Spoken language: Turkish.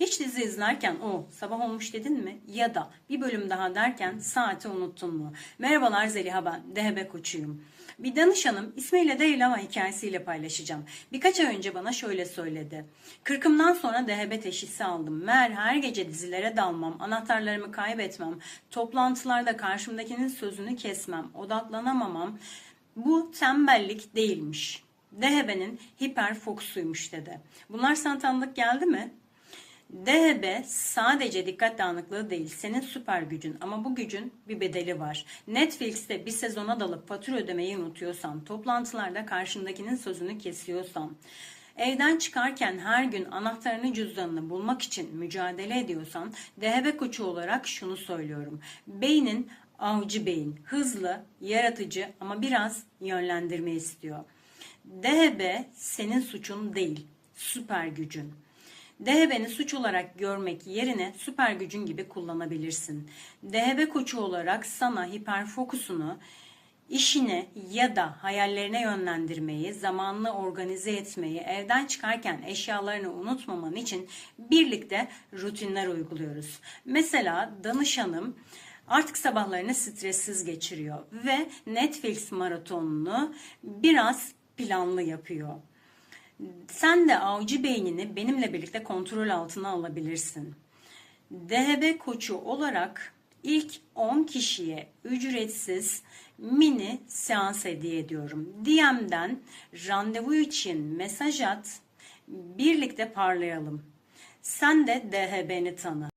Hiç dizi izlerken o sabah olmuş dedin mi? Ya da bir bölüm daha derken saati unuttun mu? Merhabalar Zeliha ben DHB koçuyum. Bir danışanım ismiyle değil ama hikayesiyle paylaşacağım. Birkaç ay önce bana şöyle söyledi. Kırkımdan sonra DHB teşhisi aldım. Meğer her gece dizilere dalmam, anahtarlarımı kaybetmem, toplantılarda karşımdakinin sözünü kesmem, odaklanamamam bu tembellik değilmiş. DHB'nin hiperfokusuymuş dedi. Bunlar sana tanıdık geldi mi? DHB sadece dikkat dağınıklığı değil, senin süper gücün ama bu gücün bir bedeli var. Netflix'te bir sezona dalıp fatura ödemeyi unutuyorsan, toplantılarda karşındakinin sözünü kesiyorsan, evden çıkarken her gün anahtarını cüzdanını bulmak için mücadele ediyorsan, DHB koçu olarak şunu söylüyorum. Beynin avcı beyin, hızlı, yaratıcı ama biraz yönlendirme istiyor. DHB senin suçun değil, süper gücün. DHB'ni suç olarak görmek yerine süper gücün gibi kullanabilirsin. DHB koçu olarak sana hiperfokusunu, işine ya da hayallerine yönlendirmeyi, zamanını organize etmeyi, evden çıkarken eşyalarını unutmaman için birlikte rutinler uyguluyoruz. Mesela danışanım artık sabahlarını stressiz geçiriyor ve Netflix maratonunu biraz planlı yapıyor. Sen de avcı beynini benimle birlikte kontrol altına alabilirsin. DHB koçu olarak ilk 10 kişiye ücretsiz mini seans hediye ediyorum. DM'den randevu için mesaj at, birlikte parlayalım. Sen de DHB'ni tanı.